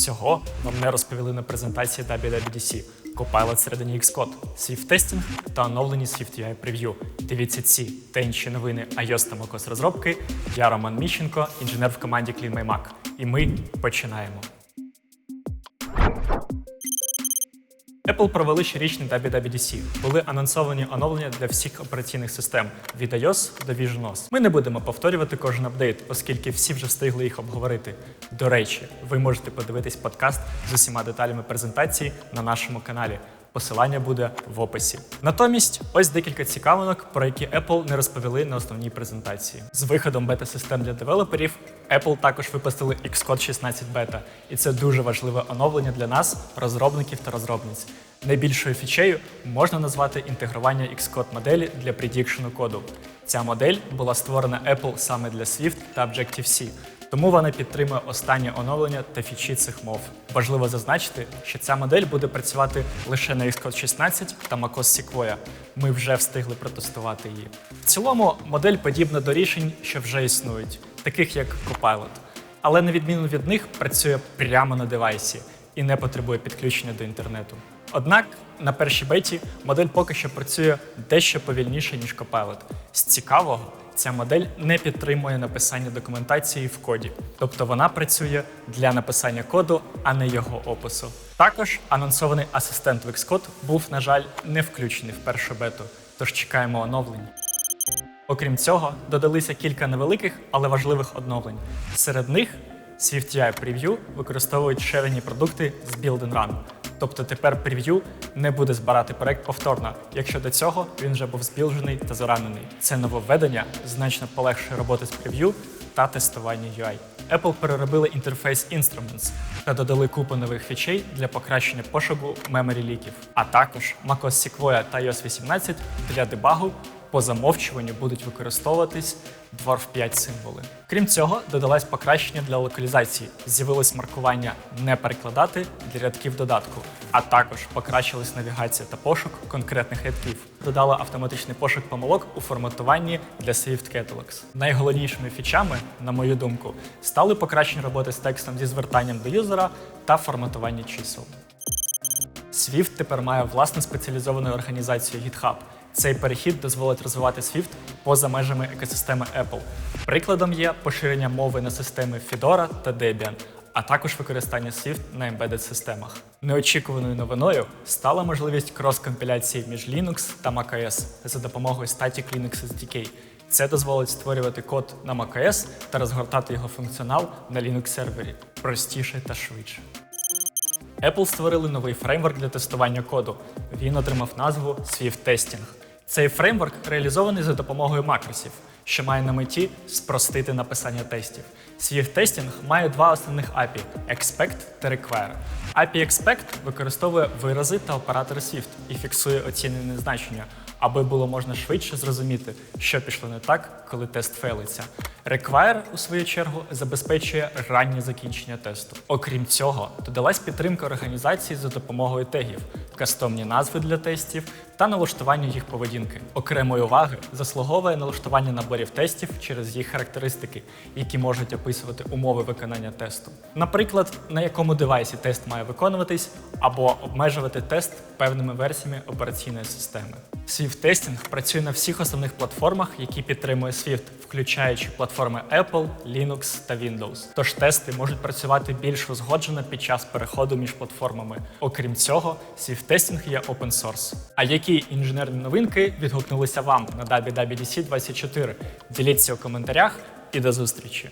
Цього нам не розповіли на презентації WWDC. Copilot середині Xcode, Swift тестінг та оновлені Swift UI Preview. Дивіться ці та інші новини iOS та macOS розробки. Я Роман Міщенко, інженер в команді CleanMyMac. І ми починаємо. Apple провели щорічний WWDC. Були анонсовані оновлення для всіх операційних систем від iOS до VisionOS. Ми не будемо повторювати кожен апдейт, оскільки всі вже встигли їх обговорити. До речі, ви можете подивитись подкаст з усіма деталями презентації на нашому каналі. Посилання буде в описі. Натомість, ось декілька цікавинок, про які Apple не розповіли на основній презентації. З виходом бета-систем для девелоперів Apple також випустили Xcode 16 бета, і це дуже важливе оновлення для нас, розробників та розробниць. Найбільшою фічею можна назвати інтегрування Xcode моделі для предікшену коду. Ця модель була створена Apple саме для Swift та Objective-C, тому вона підтримує останнє оновлення та фічі цих мов. Важливо зазначити, що ця модель буде працювати лише на Xcode 16 та macOS Sequoia. Ми вже встигли протестувати її. В цілому модель подібна до рішень, що вже існують, таких як Copilot. Але на відміну від них працює прямо на девайсі і не потребує підключення до інтернету. Однак на першій беті модель поки що працює дещо повільніше, ніж Copilot. З цікавого, ця модель не підтримує написання документації в коді, тобто вона працює для написання коду, а не його опису. Також анонсований асистент в Xcode був, на жаль, не включений в першу бету, тож чекаємо оновлень. Окрім цього, додалися кілька невеликих, але важливих оновлень. Серед них SwiftUI Preview використовують шерені продукти з Build and Run. Тобто тепер Preview не буде збирати проект повторно, якщо до цього він вже був збілджений та заранений. Це нововведення значно полегшує роботи з Preview та тестування UI. Apple переробили інтерфейс Instruments та додали купу нових фічей для покращення пошуку меморі ліків, а також macOS Sequoia та iOS 18 для дебагу по замовчуванню будуть використовуватись Dwarf 5 символи. Крім цього, додалось покращення для локалізації. З'явилось маркування не перекладати для рядків додатку, а також покращилась навігація та пошук конкретних рядків. Додала автоматичний пошук помилок у форматуванні для Swift Catalogs. Найголовнішими фічами, на мою думку, стали покращення роботи з текстом зі звертанням до юзера та форматування чисел. Swift тепер має власну спеціалізовану організацію GitHub. Цей перехід дозволить розвивати Swift поза межами екосистеми Apple. Прикладом є поширення мови на системи Fedora та Debian, а також використання Swift на embedded системах. Неочікуваною новиною стала можливість крос-компіляції між Linux та macOS за допомогою Static Linux SDK. Це дозволить створювати код на macOS та розгортати його функціонал на Linux сервері простіше та швидше. Apple створили новий фреймворк для тестування коду. Він отримав назву Swift Testing. Цей фреймворк реалізований за допомогою макросів, що має на меті спростити написання тестів. Swift Testing має два основних API – Expect та Require. API Expect використовує вирази та оператори Swift і фіксує оцінені значення, аби було можна швидше зрозуміти, що пішло не так, коли тест фейлиться. Require, у свою чергу, забезпечує раннє закінчення тесту. Окрім цього, додалась підтримка організації за допомогою тегів, кастомні назви для тестів та налаштування їх поведінки. Окремої уваги заслуговує налаштування наборів тестів через їх характеристики, які можуть описувати умови виконання тесту. Наприклад, на якому девайсі тест має виконуватись, або обмежувати тест певними версіями операційної системи. Swift тестінг працює на всіх основних платформах, які підтримує Swift, включаючи платформи Apple, Linux та Windows. Тож тести можуть працювати більш узгоджено під час переходу між платформами. Окрім цього, Swift тестінг є open source. А які інженерні новинки відгукнулися вам на WWDC 24? Діліться у коментарях і до зустрічі!